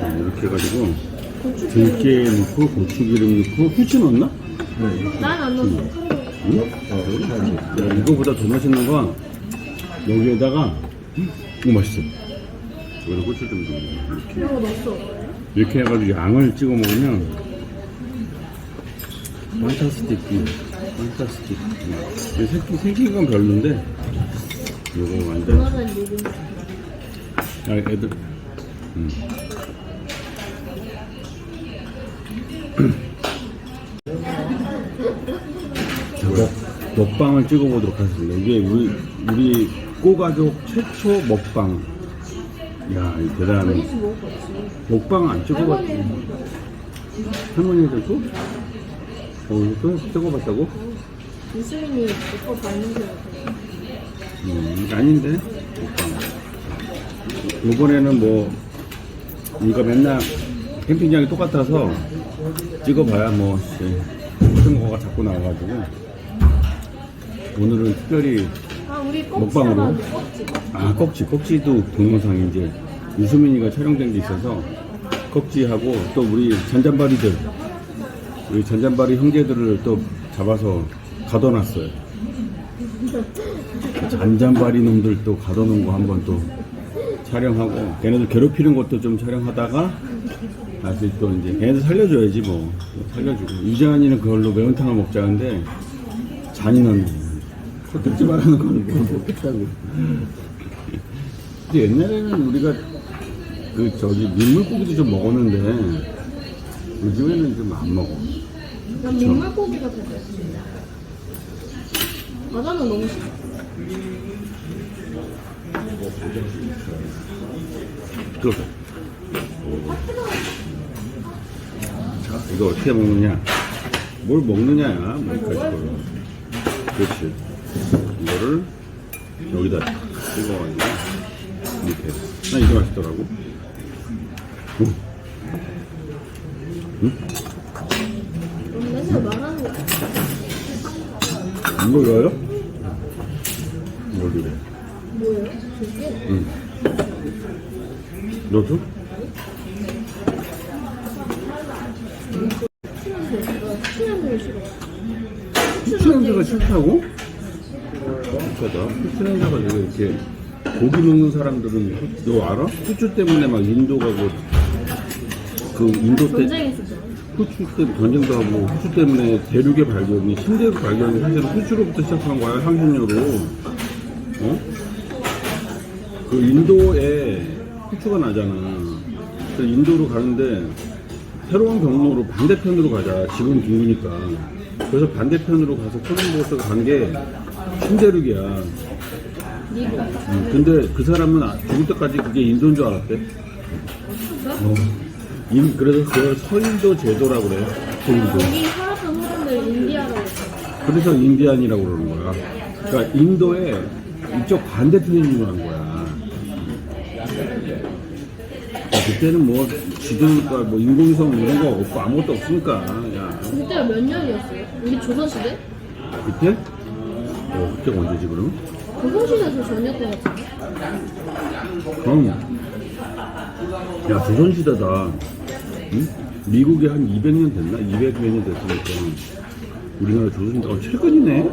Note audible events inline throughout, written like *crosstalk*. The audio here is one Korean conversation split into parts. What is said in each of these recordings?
네, 이렇게 해가지고 들깨 넣고 고추기름 넣고 후추 넣었나? 난 안 넣었어. 응? 야, 이거보다 더 맛있는 건 여기에다가 이거 맛있어. 이거는 고추 좀 넣어. 이렇게. 이거 넣었어. 이렇게 해가지고 양을 찍어 먹으면 판타스틱 판타스틱 이 새끼 생긴 건 별론데 이거 완전 그거는? 아 애들 음. 자, 먹, 먹방을 찍어보도록 하겠습니다 이게 우리 우리 꼬가족 최초 먹방 야이 대단한 다시 먹을 거 없지. 먹방 안 찍어봤지 할머니는 할머니들도? 어, 또 찍어봤다고? 유수민이 오빠 닮는 거 음, 아닌데, 먹방. 이번에는 뭐, 우리가 맨날 캠핑장이 똑같아서 찍어봐야 뭐, 씨, 같은 거가 자꾸 나와가지고. 오늘은 특별히, 아 우리 먹방으로? 꺽지. 아, 꺽지, 꺽지도 동영상이 이제 유수민이가 촬영된 게 있어서 꺽지하고 또 우리 잔잔바리들, 우리 잔잔바리 형제들을 또 잡아서 가둬놨어요. 잔잔바리 놈들 또 가둬놓은 거 한번 또 촬영하고 걔네들 괴롭히는 것도 좀 촬영하다가 다시 또 이제 걔네들 살려줘야지 뭐. 살려주고. 유재환이는 그걸로 매운탕을 먹자는데 잔인한 소뜯지 말라는 건뭐 못했다고. 근데 옛날에는 우리가 그 저기 민물고기도 좀 먹었는데 요즘에는 좀 안 먹어. 난 민물고기가 더 좋아. 바다 는 너무 싫어. 들어서 자 이거 어떻게 먹느냐? 뭘 먹느냐야 뭐 여기까지 걸로 그렇지. 이거를 여기다 찍어가지고 이렇게 난 이게 맛있더라고. 응. 넌 맨날 말하는 거 같아. 이거 넣어요? 이걸 넣어 뭐예요? 저게? 응. 후추 냄새가 싫다고? 뻥카다 후추 냄새가 내가 이렇게 고기 먹는 사람들은 후- 너 알아? 후추 때문에 막 인도 가고 그 인도 때 전쟁했었 후추 때 전쟁도 하고 후추 때문에 대륙의 발견이 신대륙 발견이 사실은 후추로부터 시작한 거야 향신료로 어? 그 인도에 후추가 나잖아 그래서 인도로 가는데 새로운 경로로 반대편으로 가자 지금 둥그니까 그래서 반대편으로 가서 콜럼버스가 간 게 신대륙이야 미국. 음, 근데 그 사람은 아- 죽을 때까지 그게 인도인 줄 알았대 어. 인- 그래서 그걸 서인도 제도라고 그래 서인도 여기 살았던 사람들 인디아라고. 그래서 인디안이라고 그러는 거야. 그러니까 인도의 이쪽 반대편에 있는 거란 거야. 야, 그때는 뭐 지도니까 뭐 인공위성 이런 거 없고 아무것도 없으니까 야 그때가 몇 년이었어요? 우리 조선시대? 그때? 어 그때가 언제지 그럼? 조선시대에서 전이었던 것 같은데? 그럼 야 조선시대다. 응? 미국이 한 200년 됐나? 200몇 년 됐으니까 우리나라 조선시대가 최근이네.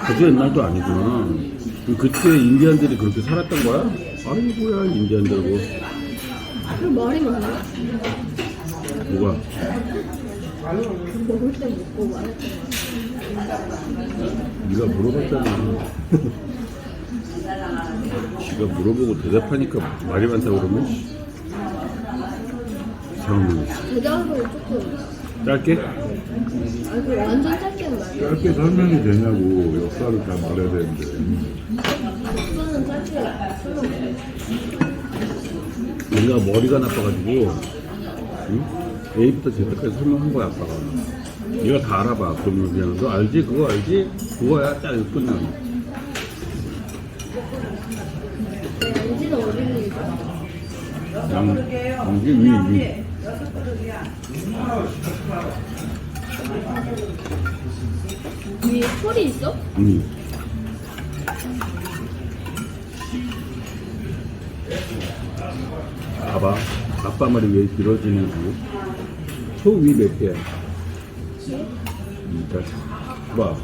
아주 옛날도 아니구나. 그때 인디안들이 그렇게 살았던 거야? 아이고야 인디안들고 말이 많네? 뭐가 먹을 때 먹고 말할 때 네가 물어봤잖아. 지가 물어보고 대답하니까 말이 많다고 그러면 이상한 대답을 조금 짧게? 아니 그 완전 짧게는 말이야 짧게 설명이 되냐고 역사를 다 말해야 되는데 그거는 짧게 설명 네가 머리가 나빠가지고 응? A부터 Z까지 설명한 거야 아빠가 네가 다 알아봐 그러면 그냥 너 알지? 그거 알지? 그거야 딱 이거 끝나 양지는 어린이죠 양, 양지 위, 위. 위에 털이 있어? 응. 봐봐. 아빠 말이 왜 길어지는지. 소위 몇 개야? 음, 자, 봐.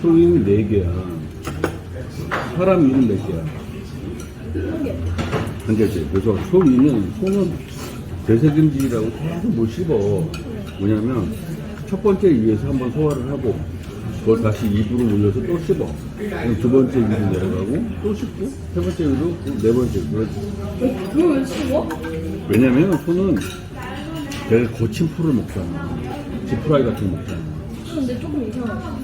소위는 네 개야. 사람 위는 몇 개야? 한 개지. 그래서 소위는 소는 대세균질이라고 계속 못 씹어. 뭐냐면 첫 번째 위에서 한번 소화를 하고 그걸 다시 입으로 올려서 또 씹어. 그럼 두 번째 위로 내려가고 또 씹고 세 번째 위로 네 번째 그렇지. 그걸 왜 씹어? 왜냐면 소는 되게 거친 풀을 먹잖아. 지푸라기 같은 거 먹잖아. 근데 조금 이상하다.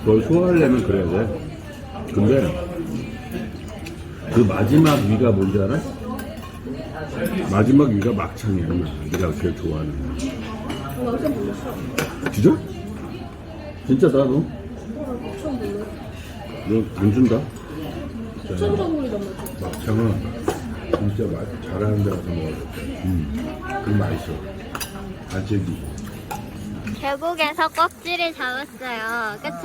그걸 소화하려면 그래야 돼. 근데 그 마지막 위가 뭔지 알아? 마지막 위가 막창이야. 네가 제일 좋아하는. 어, 나 몰랐어. 진짜? 진짜 나 너? 어, 처음 몰랐어. 너 안 준다? 막창은 진짜 맛 잘하는 데 가서 먹어야 돼. 음. 그 맛있어. 간ce기. 계곡에서 껍질을 잡았어요. 그쵸?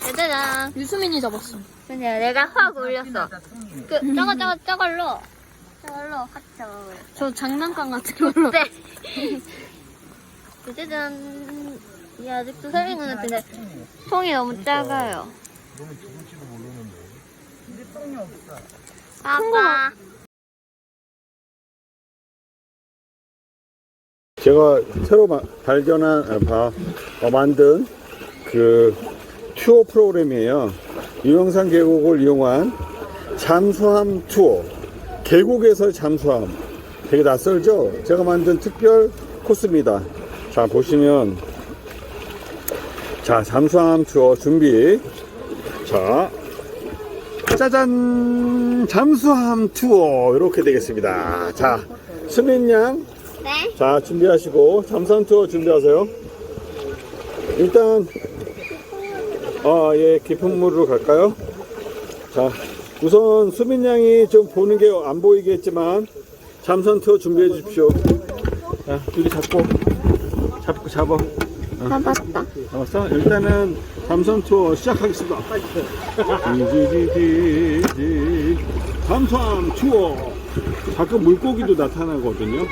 짜자잔. 유수민이 잡았어. 그냥 내가 확 올렸어. 그, 저거, 저거, 저걸로. 저걸로 확 잡아버려. 저 장난감 같은 걸로. 네. *laughs* 짜자잔. 이 아직도 살린 것 같은데, 통이 너무 작아요. 아빠. 제가 새로 마- 발견한, 아, 봐, 어, 만든 그 투어 프로그램이에요. 유영산 계곡을 이용한 잠수함 투어. 계곡에서 잠수함. 되게 낯설죠? 제가 만든 특별 코스입니다. 자, 보시면. 자, 잠수함 투어 준비. 자, 짜잔! 잠수함 투어. 이렇게 되겠습니다. 자, 수민 양. 네? 자, 준비하시고, 잠수함 투어 준비하세요. 일단, 아, 예, 깊은 물으로 갈까요? 자, 우선 수민 양이 좀 보는 게 안 보이겠지만, 잠수함 투어 준비해 주십시오. 자, 둘이 잡고, 잡고, 잡아. 잡았다. 잡았어? 일단은 잠수함 투어 시작하겠습니다. *laughs* 지지지지지. 잠수함 투어. 가끔 물고기도 나타나거든요.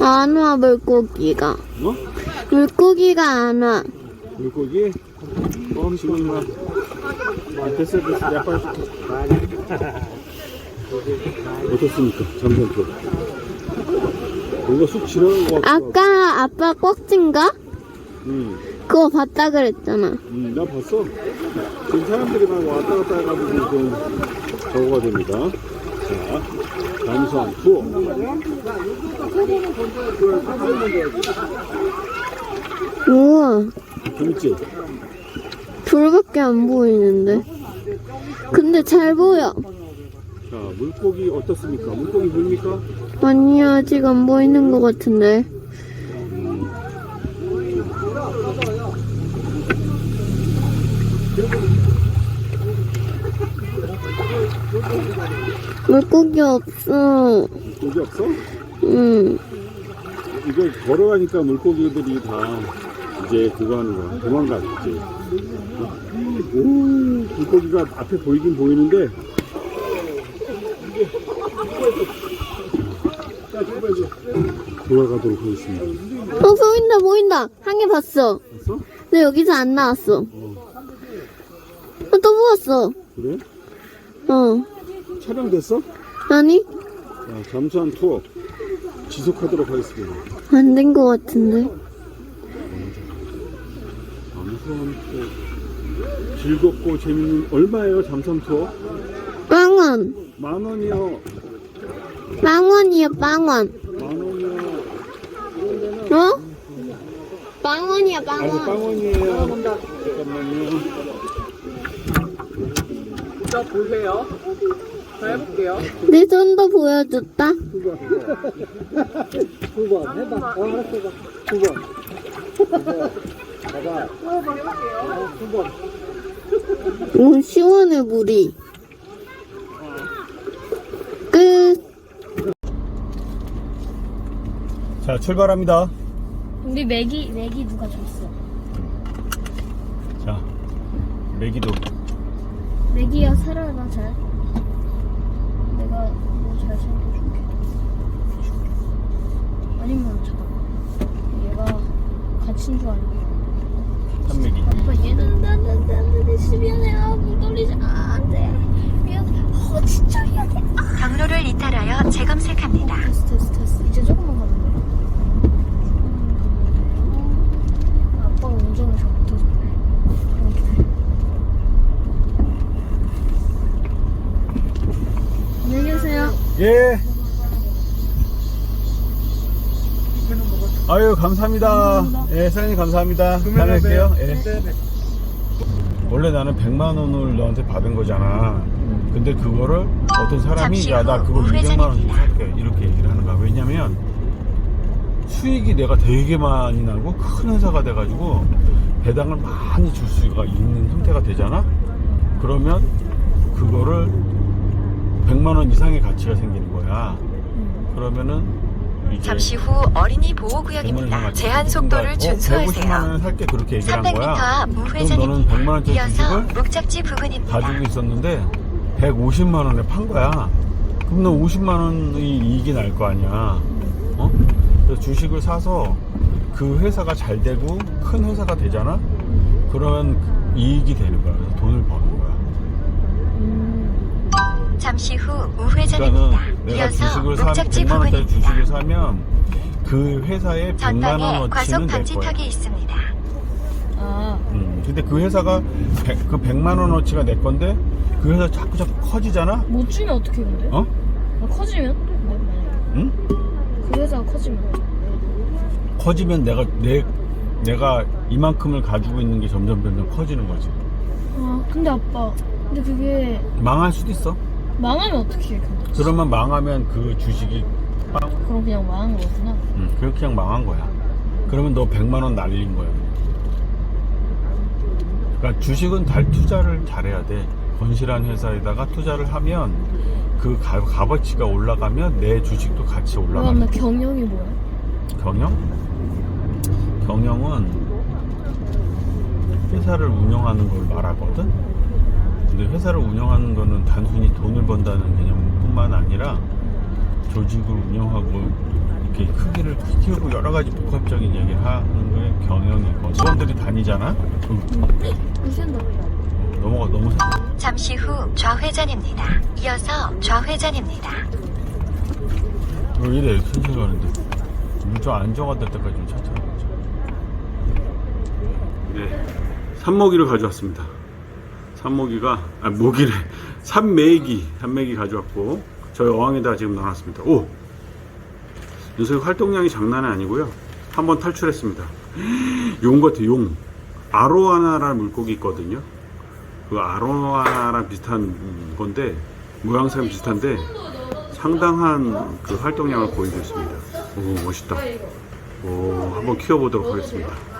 안 와, 물고기가. 어? 물고기가 안 와. 물고기? 어, 지금 막. 아, 됐어, 됐어. 빨리 줄게. 어떻습니까? 줘. 뭔가 쑥 지나간 것 같아. 아까 아빠 꺽진가? 응, 그거 봤다 그랬잖아. 응, 나 봤어. 지금 사람들이 막 왔다 갔다 해가지고 좀 저거가 됩니다. 자, 잠수함 투어. 우와, 재밌지? 불밖에 안 보이는데. 근데 잘 보여. 자, 물고기 어떻습니까? 물고기 보입니까? 아니, 아직 안 보이는 것 같은데. 물고기 없어. 물고기 없어? 응. 이거 걸어가니까 물고기들이 다 이제 그거 하는 거야. 도망갔지. 오, 물고기가 앞에 보이긴 보이는데. 돌아가도록 하겠습니다. 어, 보인다, 보인다. 한 개 봤어. 봤어? 근데 여기서 안 나왔어. 어, 또 보았어. 그래? 어. 촬영됐어? 아니, 자, 잠수함 투어 지속하도록 하겠습니다. 안된것 같은데. 잠수함 투어 즐겁고 재밌는 얼마예요? 잠수함 투어? 빵원. 만 원이요. 빵원이야, 빵원. 만 원이요. 어? 빵원이야, 빵원. 빵원이에요. 잠깐만요. 내 손도 보여줬다. 오, 시원해, 물이. 끝. 자 출발합니다. 우리 맥이 맥이 누가 줬어? 자 메기도 내기야 살아나 잘. 내가 뭐잘 챙겨줄게. 아니면 잠깐. 얘가 갇힌 줄 알고. 산메기 아빠 얘는 나는 나는 미안해. 아물 떨리지. 아, 안 돼. 미안해. 어 진짜 미안해. 아. 경로를 이탈하여 재검색합니다. 테스트 테스트 테스트. 이제 조금만 가면 돼. 음, 아빠가 운전을 잘. 이렇게. 안녕히 계세요. 예 아유 감사합니다. 예 사장님 감사합니다. 다음에 뵐게요. 예. 원래 나는 100만 원을 너한테 받은 거잖아. 근데 그거를 어떤 사람이 잠시 야 나 후 그거 200만 원 주고. 살게. 이렇게 얘기를 하는 거야. 왜냐면 수익이 내가 되게 많이 나고 큰 회사가 돼가지고 배당을 많이 줄 수가 있는 형태가 되잖아? 그러면 그거를 100만 원 이상의 가치가 생기는 거야. 그러면은 이제 잠시 후 어린이 100만 원 이상 보호구역입니다. 제한 속도를 150만 준수하세요. 원을 살게 그렇게 얘기를 한 300m 거야 앞 그럼 너는 우회전입니다. 100만 원짜리 이어서 주식을 목적지 부근입니다. 가지고 있었는데 150만 원에 판 거야. 그럼 너 50만 원의 이익이 날 거 아니야. 어? 그래서 주식을 사서 그 회사가 잘 되고 큰 회사가 되잖아. 그러면 이익이 되는 거야. 그래서 돈을 버는. 잠시 후 우회전입니다. 내가 이어서 주식을 사면 목적지 100만 원짜리 부근입니다. 주식을 사면 그 회사에 100만 전방에 원어치는 될 거야. 방지턱이 있습니다. 아, 음, 근데 그 회사가 100, 그 100만 원어치가 내 건데 그 회사 자꾸 자꾸 커지잖아. 못 주면 어떻게 근데? 어? 아, 커지면? 네, 만약에. 응? 그 회사가 커지면. 커지면 내가 내 내가 이만큼을 가지고 있는 게 점점 점점 커지는 거지. 아, 근데 아빠. 근데 그게 망할 수도 있어. 망하면 어떻게 해, 근데? 그러면 망하면 그 주식이 빵. 그럼 그냥 망한 거구나. 응, 그렇게 그냥 망한 거야. 그러면 너 100만 원 날린 거야. 그러니까 주식은 달 투자를 잘해야 돼. 건실한 회사에다가 투자를 하면 그 가, 값어치가 올라가면 내 주식도 같이 그럼 나 올라가는 경영이 뭐야? 경영? 경영은 회사를 운영하는 걸 말하거든? 근데 회사를 운영하는 거는 단순히 돈을 번다는 개념뿐만 아니라 조직을 운영하고 이렇게 크기를 키우고 여러 가지 복합적인 얘기를 하는 게 경영이고 직원들이 다니잖아? 무시한다. 넘어가, 너무 사- 잠시 후 좌회전입니다. 이어서 좌회전입니다. 왜 이래 이렇게 천천히 가는데 물좀 안정화될 때까지 좀 천천히 가자 네 산모기를 가져왔습니다 산모기가 아 모기를 *laughs* 산메기 산메기 가져왔고 저희 어항에다 지금 넣어놨습니다. 오! 녀석의 활동량이 장난이 아니고요. 한번 탈출했습니다. *gasps* 용 같아 용. 아로아나라는 물고기 있거든요. 그 아로아나랑 비슷한 건데 모양새는 비슷한데 상당한 그 활동량을 보이고 있습니다. 오, 멋있다. 오, 한번 키워보도록 하겠습니다.